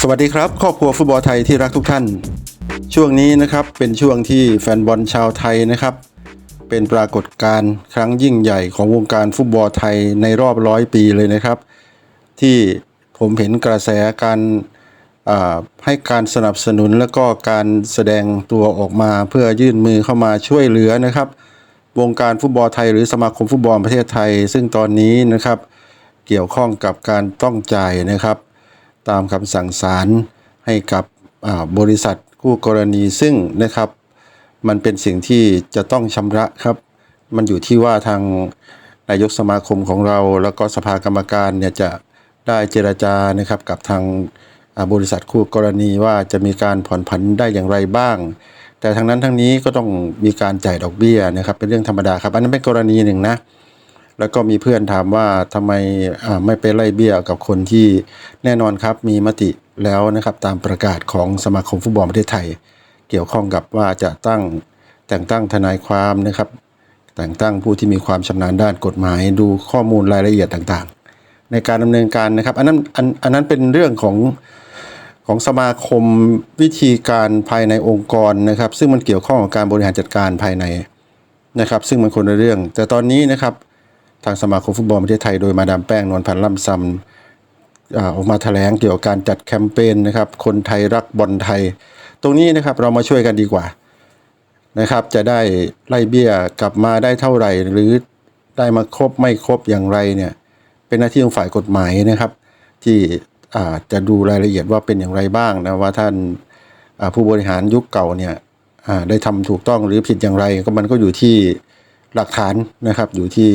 สวัสดีครับครอบครัวฟุตบอลไทยที่รักทุกท่าน ช่วงนี้นะครับเป็นช่วงที่แฟนบอลชาวไทยนะครับ เป็นปรากฏการณ์ครั้งยิ่งใหญ่ของวงการฟุตบอลไทยในรอบร้อยปีเลยนะครับ ที่ผมเห็นกระแสการให้การสนับสนุนและก็การแสดงตัวออกมาเพื่อยื่นมือเข้ามาช่วยเหลือนะครับ วงการฟุตบอลไทยหรือสมาคมฟุตบอลประเทศไทย ซึ่งตอนนี้นะครับเกี่ยวข้องกับการต้องจ่ายนะครับ ตามคำสั่งศาลให้กับบริษัทคู่กรณีซึ่งนะครับมันเป็นสิ่งที่จะต้องชำระครับ มันอยู่ที่ว่าทางนายกสมาคมของเรา แล้วก็สภากรรมการเนี่ยจะได้เจรจานะครับกับทางบริษัทคู่กรณีว่าจะมีการผ่อนผันได้อย่างไรบ้าง แต่ทั้งนั้นทั้งนี้ก็ต้องมีการจ่ายดอกเบี้ยนะครับเป็นเรื่องธรรมดาครับ อันนั้นเป็นกรณีหนึ่งนะ แล้วก็มีเพื่อนถามว่าทำไมไม่ไปไล่เบี้ยกับคนที่แน่นอนครับมีมติแล้วนะครับตามประกาศของสมาคมฟุตบอลประเทศไทย เกี่ยวข้องกับว่าจะตั้งแต่งตั้งทนายความนะครับ แต่งตั้งผู้ที่มีความชำนาญด้านกฎหมายดูข้อมูลรายละเอียดต่างๆ ในการดำเนินการนะครับอันนั้นอันอันนั้นเป็นเรื่องของของสมาคมวิธีการภายในองค์กรนะครับ ซึ่งมันเกี่ยวข้องกับการบริหารจัดการภายในนะครับ ซึ่งมันคนละเรื่อง แต่ตอนนี้นะครับ ทางสมาคมฟุตบอลประเทศไทยโดยมาดามแป้งนวลพันธ์ล่ำซำออกมาแถลงเกี่ยวกับการจัดแคมเปญนะครับ คนไทยรักบอลไทย ตรงนี้นะครับเรามาช่วยกันดีกว่านะครับ จะได้ไล่เบี้ยกลับมาได้เท่าไหร่ หรือได้มาครบไม่ครบอย่างไรเนี่ย เป็นหน้าที่ของฝ่ายกฎหมายนะครับ ที่อาจะดูรายละเอียดว่าเป็นอย่างไรบ้างนะว่าท่านาผู้บริหารยุคเก่าเนี่ยได้ทำถูกต้องหรือผิดอย่างไรก็มันก็อยู่ที่หลักฐานนะครับอยู่ที่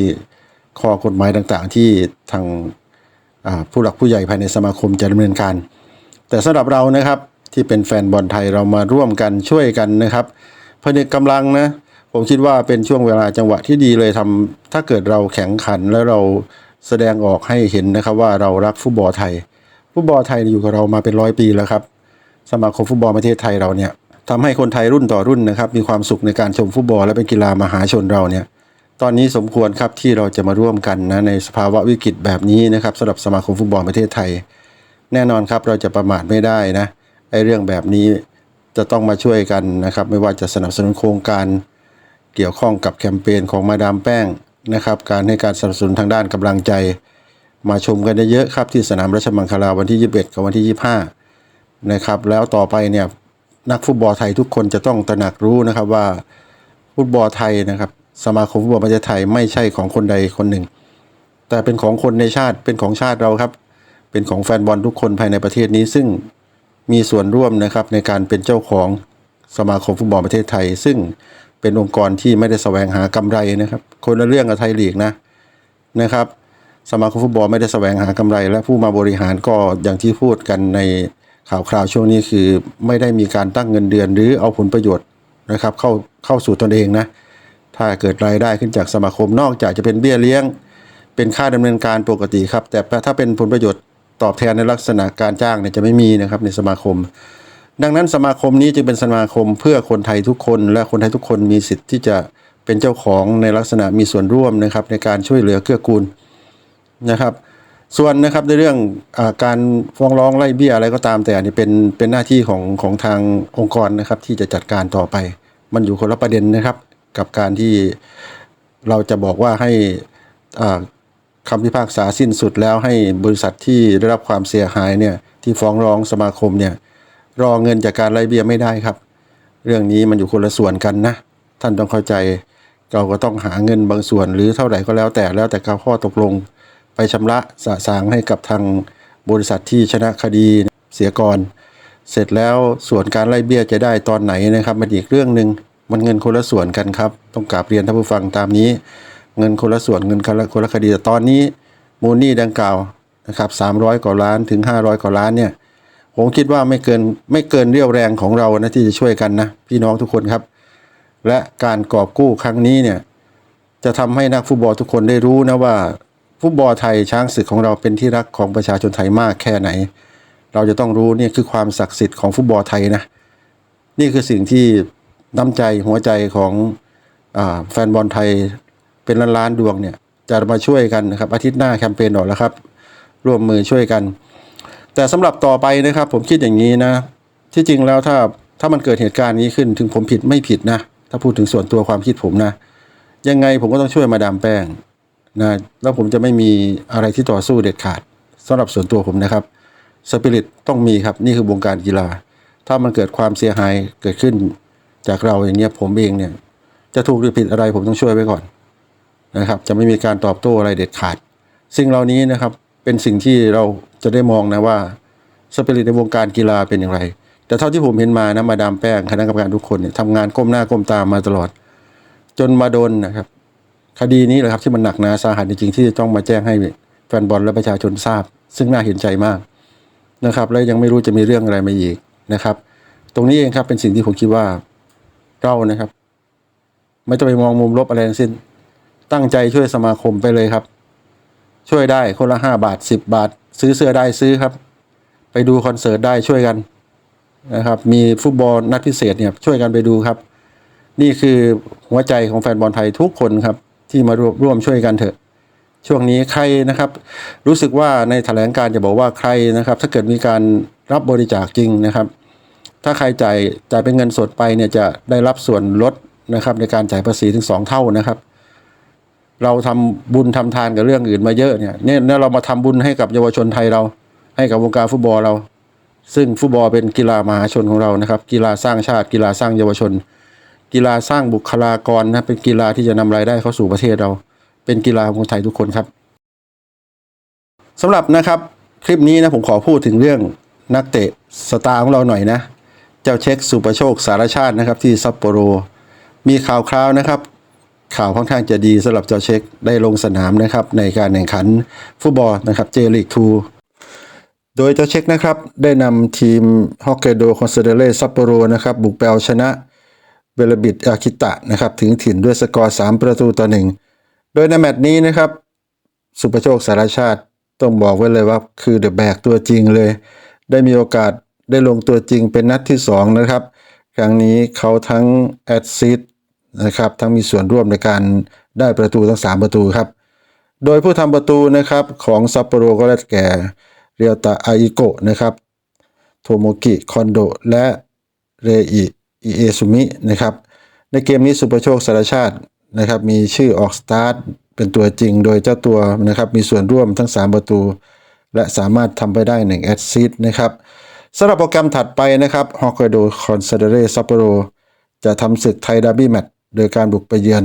ข้อกฎหมายต่างๆ ที่ทางผู้หลักผู้ใหญ่ภายในสมาคมจะดำเนินการ แต่สำหรับเรานะครับที่เป็นแฟนบอลไทยเรามาร่วมกันช่วยกันนะครับผนึกกำลังนะผมคิดว่าเป็นช่วงเวลาจังหวะที่ดีเลยทำถ้าเกิดเราแข่งขันแล้วเราแสดงออกให้เห็นนะครับว่าเรารักฟุตบอลไทย ฟุตบอลไทยอยู่กับเรามาเป็นร้อยปีแล้วครับ สมาคมฟุตบอลประเทศไทยเราเนี่ยทำให้คนไทยรุ่นต่อรุ่นนะครับ มีความสุขในการชมฟุตบอลและเป็นกีฬามหาชนเราเนี่ย ตอนนี้สมควรครับที่เราจะมาร่วมกันนะในสภาวะวิกฤตแบบนี้นะครับสำหรับสมาคมฟุตบอลประเทศไทย แน่นอนครับเราจะประมาทไม่ได้นะไอ้เรื่องแบบนี้จะต้องมาช่วยกันนะครับ ไม่ว่าจะสนับสนุนโครงการเกี่ยวข้องกับแคมเปญของมาดามแป้งนะครับ การให้การสนับสนุนทางด้านกำลังใจ มาชมกันเยอะๆครับที่สนามราชมังคลาวันที่ 21 กับวันที่ 25 นะครับ แล้วต่อไปเนี่ยนักฟุตบอลไทยทุกคนจะต้องตระหนักรู้นะครับว่าฟุตบอลไทยนะครับ สมาคมฟุตบอลประเทศไทยไม่ใช่ของคนใดคนหนึ่ง แต่เป็นของคนในชาติเป็นของชาติเราครับ เป็นของแฟนบอลทุกคนภายในประเทศนี้ซึ่งมีส่วนร่วมนะครับในการเป็นเจ้าของสมาคมฟุตบอลประเทศไทย ซึ่งเป็นองค์กรที่ไม่ได้แสวงหากำไรนะครับ คนละเรื่องกับไทยลีกนะนะครับสมาคมฟุตบอลไม่ได้แสวงหากำไร และผู้มาบริหารก็อย่างที่พูดกันในข่าวคราวช่วงนี้คือ ไม่ได้มีการตั้งเงินเดือนหรือเอาผลประโยชน์นะครับเข้าเข้าสู่ตนเองนะ ถ้าเกิดรายได้ขึ้นจากสมาคมนอกจากจะเป็นเบี้ยเลี้ยง เป็นค่าดำเนินการปกติครับ แต่ถ้าเป็นผลประโยชน์ตอบแทนในลักษณะการจ้างเนี่ยจะไม่มีนะครับในสมาคม ดังนั้นสมาคมนี้จึงเป็นสมาคมเพื่อคนไทยทุกคน และคนไทยทุกคนมีสิทธิ์ที่จะเป็นเจ้าของในลักษณะมีส่วนร่วมนะครับในการช่วยเหลือเกื้อกูลนะครับ ส่วนนะครับในเรื่องอการฟ้องร้องไล่เบี้ยอะไรก็ตามแต่นี่เป็นเป็นหน้าที่ของของทางองค์กรนะครับที่จะจัดการต่อไป มันอยู่คนละประเด็นนะครับ กับการที่เราจะบอกว่าให้คำพิพากษาสิ้นสุดแล้วให้บริษัทที่ได้รับความเสียหายเนี่ยที่ฟ้องร้องสมาคมเนี่ยรอเงินจากการไล่เบี้ยไม่ได้ครับ เรื่องนี้มันอยู่คนละส่วนกันนะ ท่านต้องเข้าใจเราก็ต้องหาเงินบางส่วนหรือเท่าไหร่ก็แล้วแต่แล้วแต่การข้อตกลง ไปชำระสะสางให้กับทางบริษัทที่ชนะคดีเสียก่อนเสร็จแล้วส่วนการไล่เบี้ยจะได้ตอนไหนนะครับมันอีกเรื่องหนึ่ง มันเงินคนละส่วนกันครับ ต้องกราบเรียนท่านผู้ฟังตามนี้ เงินคนละส่วนเงินคนละคดีแต่ตอนนี้มูลหนี้ดังกล่าวนะครับ300กว่าล้านถึง500กว่าล้านเนี่ยผมคิดว่าไม่เกินไม่เกินเรี่ยวแรงของเรานะที่จะช่วยกันนะพี่น้องทุกคนครับ และการกอบกู้ครั้งนี้เนี่ยจะทำให้นักฟุตบอลทุกคนได้รู้นะว่าฟุตบอลไทยช้างศึกของเราเป็นที่รักของประชาชนไทยมากแค่ไหน เราจะต้องรู้เนี่ยคือความศักดิ์สิทธิ์ของฟุตบอลไทยนะนี่คือสิ่งที่ น้ำใจหัวใจของอแฟนบอลไทยเป็นล้านล้านๆดวงเนี่ยจะมาช่วยกันนะครับอาทิตย์หน้าแคมเปญออกแล้วครับ ร่วมมือช่วยกัน แต่สำหรับต่อไปนะครับ ผมคิดอย่างนี้นะ ที่จริงแล้วถ้าถ้ามันเกิดเหตุการณ์นี้ขึ้นถึงผมผิดไม่ผิดนะ ถ้าพูดถึงส่วนตัวความคิดผมนะ ยังไงผมก็ต้องช่วยมาดามแป้งนะแล้วผมจะไม่มีอะไรที่ต่อสู้เด็ดขาดสำหรับส่วนตัวผมนะครับสปิริตต้องมีครับนี่คือวงการกีฬา ถ้ามันเกิดความเสียหายเกิดขึ้น จากเราอย่างเงี้ยผมเองเนี่ย จะถูกหรือผิดอะไรผมต้องช่วยไว้ก่อนนะครับ จะไม่มีการตอบโต้อะไรเด็ดขาด สิ่งเหล่านี้นะครับเป็นสิ่งที่เราจะได้มองนะว่าสปิริตในวงการกีฬาเป็นอย่างไร แต่เท่าที่ผมเห็นมานะมาดามแป้งคณะกรรมการทุกคนเนี่ยทำงานก้มหน้าก้มตามมาตลอด จนมาโดนนะครับ คดีนี้แหละครับที่มันหนักหนาสาหัสจริงๆที่จะต้องมาแจ้งให้แฟนบอลและประชาชนทราบ ซึ่งน่าเห็นใจมากนะครับ และยังไม่รู้จะมีเรื่องอะไรมาอีกนะครับ ตรงนี้เองครับเป็นสิ่งที่ผมคิดว่า เรานะครับ ไม่ต้องไปมองมุมลบอะไรทั้งสิ้น ตั้งใจช่วยสมาคมไปเลยครับ ช่วยได้คนละห้าบาทสิบบาท ซื้อเสื้อได้ซื้อครับ ไปดูคอนเสิร์ตได้ช่วยกันนะครับ มีฟุตบอลนัดพิเศษเนี่ยช่วยกันไปดูครับ นี่คือหัวใจของแฟนบอลไทยทุกคนครับ ที่มาร่วมร่วมช่วยกันเถอะ ช่วงนี้ใครนะครับ รู้สึกว่าในแถลงการจะบอกว่าใครนะครับ ถ้าเกิดมีการรับบริจาคจริงนะครับ ถ้าใครจ่ายจ่ายเป็นเงินสดไปเนี่ยจะได้รับส่วนลดนะครับในการจ่ายภาษีถึงสองเท่านะครับ เราทำบุญทำทานกับเรื่องอื่นมาเยอะเนี่ยเนี่ยเรามาทำบุญให้กับเยาวชนไทยเรา ให้กับวงการฟุตบอลเรา ซึ่งฟุตบอลเป็นกีฬามหาชนของเรานะครับ กีฬาสร้างชาติกีฬาสร้างเยาวชน กีฬาสร้างบุคลากรนะเป็นกีฬาที่จะนำรายได้เข้าสู่ประเทศเรา เป็นกีฬาของคนไทยทุกคนครับสำหรับนะครับคลิปนี้นะผมขอพูดถึงเรื่องนักเตะสตาร์ของเราหน่อยนะ เจ้าเช็คสุประโชคสารชาตินะครับที่ซัปโปโร มีข่าวคราวนะครับ ข่าวค่อนข้างจะดีสำหรับเจ้าเช็คได้ลงสนามนะครับในการแข่งขันฟุตบอลนะครับเจลีกทูโดยเจ้าเช็คนะครับได้นำทีมฮอกไกโดคอนเซเดเรซัปโปโรนะครับบุกไปเอาชนะเบลบิดอาคิตะนะครับถึงถิ่นด้วยสกอร์ 3 ประตูต่อหนึ่งโดยในแมตช์นี้นะครับ สุประโชคสารชาติต้องบอกไว้เลยว่าคือเดอะแบกตัวจริงเลย ได้มีโอกาส ได้ลงตัวจริงเป็นนัดที่ 2 นะครับ ครั้งนี้เขาทั้งแอดซิดนะครับทั้งมีส่วนร่วมในการได้ประตูทั้ง 3 ประตูครับ โดยผู้ทำประตูนะครับของซัปโปโรก็ได้แก่เรียวตะอาอิโกะนะครับโทโมกิคอนโดและเรอิอิเอซุมินะครับในเกมนี้สุประโชคสารชาตินะครับมีชื่อออกสตาร์ทเป็นตัวจริงโดยเจ้าตัวนะครับมีส่วนร่วมทั้ง 3 ประตู และสามารถทำไปได้1แอดซิดนะครับ สำหรับโปรแกรมถัดไปนะครับฮอกไกโดคอนซาเดเรซัปโปโรจะทำศึกไทยดาร์บี้แมตช์โดยการบุกไปเยือน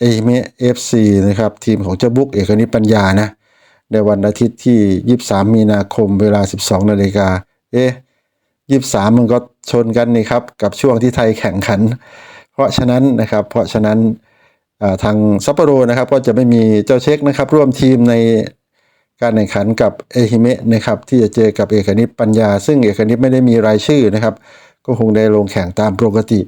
เอเมเอฟซีนะครับ ทีมของเจ้าบุ๊กเอกนิปัญญานะ ในวันอาทิตย์ที่ 23 มีนาคมเวลา 12 นาฬิกาเอ๊ะ23 มันก็ชนกันนี่ครับ กับช่วงที่ไทยแข่งขัน เพราะฉะนั้นนะครับ เพราะฉะนั้นทางซัปโปโรนะครับก็จะไม่มีเจ้าเช็คนะครับ ร่วมทีมใน การแข่งขันกับเอฮิเมะนะครับที่จะเจอกับเอกนิตปัญญา ซึ่งเอกนิตไม่ได้มีรายชื่อนะครับ ก็คงได้ลงแข่งตามปกติ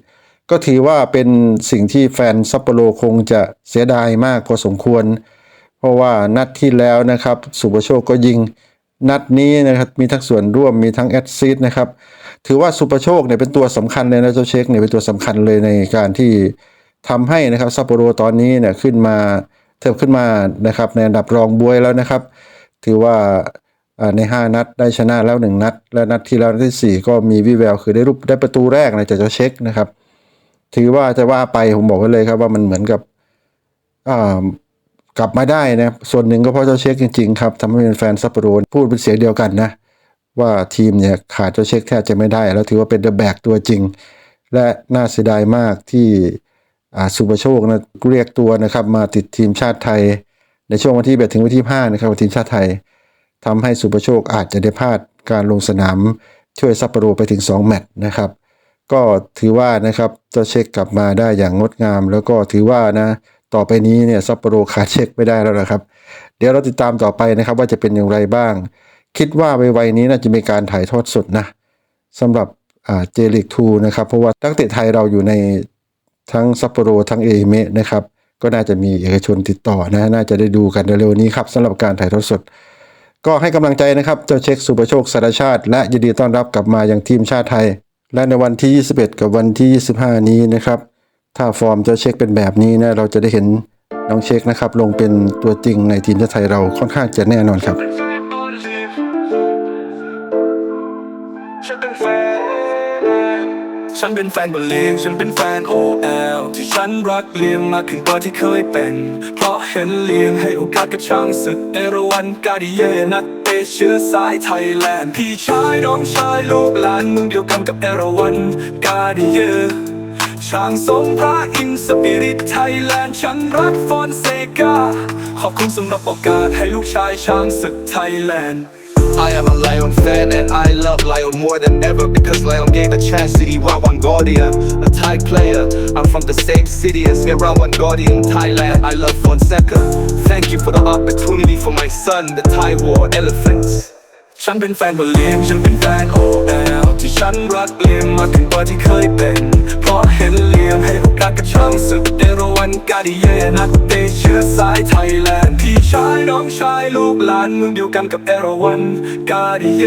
ก็ถือว่าเป็นสิ่งที่แฟนซัปโปโรคงจะเสียดายมากพอสมควร เพราะว่านัดที่แล้วนะครับ สุปโชคก็ยิงนัดนี้นะครับมีทั้งส่วนร่วมมีทั้งแอดซิดนะครับถือว่าสุปโชคเนี่ยเป็นตัวสำคัญเลยนะเจ้าเช็คเนี่ยเป็นตัวสำคัญเลยในการที่ทำให้นะครับซัปโปโรตอนนี้เนี่ยขึ้นมาเทิบขึ้นมานะครับในอันดับรองบวยแล้วนะครับ ถือว่าอ่าใน 5 นัดได้ชนะแล้ว 1 นัด และนัดที่แล้วนัดที่ 4 ก็มีวิแววคือได้รูปได้ประตูแรกนะจากเจ้าเช็คนะครับ ถือว่าจะว่าไปผมบอกไว้เลยครับว่ามันเหมือนกับกลับมาได้นะส่วนหนึ่งก็เพราะเจ้าเช็คจริงๆครับทำให้เป็นแฟนซัปโปโรพูดเป็นเสียงเดียวกันนะว่าทีมเนี่ยขาดเจ้าเช็คแทบจะไม่ได้ แล้วถือว่าเป็นเดอะแบกตัวจริง และน่าเสียดายมากที่สุประโชคนะเรียกตัวนะครับมาติดทีมชาติไทย ในช่วงวันที่8ถึงวันที่5นะครับทีมชาติไทยทำให้สุประโชคอาจจะได้พลาดการลงสนามช่วยซัปโปโรไปถึง 2 แมตช์นะครับ ก็ถือว่านะครับจ้าเช็คกลับมาได้อย่างงดงาม แล้วก็ถือว่านะต่อไปนี้เนี่ยซัปโปโรขาดเช็คไม่ได้แล้วนะครับ เดี๋ยวเราติดตามต่อไปนะครับว่าจะเป็นอย่างไรบ้าง คิดว่าไวๆนี้น่าจะมีการถ่ายทอดสดนะสำหรับเจลิกทูนะครับเพราะว่านักเตะไทยเราอยู่ในทั้งซัปโปโรทั้งเอเมะนะครับ ก็น่าจะมีเอกชนติดต่อนะ น่าจะได้ดูกันเร็วๆนี้ครับสำหรับการถ่ายทอดสด ก็ให้กำลังใจนะครับเจ้าเช็คสุประโชคสารชาติ และยินดีต้อนรับกลับมาอย่างทีมชาติไทย และในวันที่ 21 กับวันที่ 25 นี้นะครับ ถ้าฟอร์มเจ้าเช็คเป็นแบบนี้นะเราจะได้เห็นน้องเช็คนะครับลงเป็นตัวจริงในทีมชาติไทยเราค่อนข้างจะแน่นอนครับ ฉันเป็นแฟนบอลลีฉันเป็นแฟน OL ที่ฉันรักเลียงมากขึ้นกว่าที่เคยเป็น เพราะเห็นเลียงให้โอกาสกับช้างศึกเอราวันกาดิเยนักเตะเชื้อสายไทยแลนด์ พี่ชายน้องชายลูกหลานมึงเดียวกันกับเอราวันกาดิเยช่างทรงพระอินสปิริตไทยแลนด์ฉันรักฟอนเซกาขอบคุณสำหรับโอกาสให้ลูกชายช้างศึกไทยแลนด์ I am a Lion fan and I love Lion more than ever because Lion gave a chance to Iwa Guardian, a Thai player. I'm from the same city as Irawan Guardian, Thailand. I love Fonseca. Thank you for the opportunity for my son, the Thai War Elephants. ฉันเป็นแฟนบอลเลียงฉันเป็นแฟน OL ที่ฉันรักเลียงมากขึ้นกว่าที่เคยเป็น เ พราะเห็นเลียงให้โอกาสกับช่างศึกเอราวันกาดิเยนักเตะเชื้อสายไทยแลนด์พี่ชายน้องชายลูกหลานเมืองเดียวกันกับเอราวันกาดิเย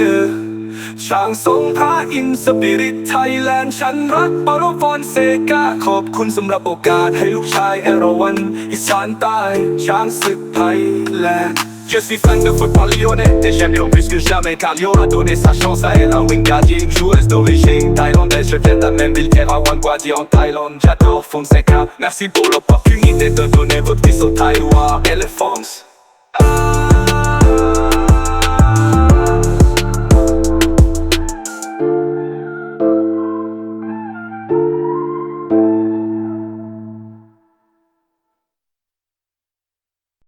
ช่างทรงพระอินสปิริตไทยแลนด์ฉันรักบอลฟอนเซกาขอบคุณสำหรับโอกาสให้ลูกชายเอราวันอีสานใต้ช้างศึกไทยแลนด์ Je suis fan de football lyonnais et j'aime Lyon plus que jamais car Lyon a donné sa chance à elle, un wing gardien, une joueuse d'origine thaïlandaise. Je viens de la même ville qu'Erawan Guadi en Thaïlande. J'adore Fonseca. Merci pour l'opportunité de donner votre fils au Taïwan Elephants. Ah,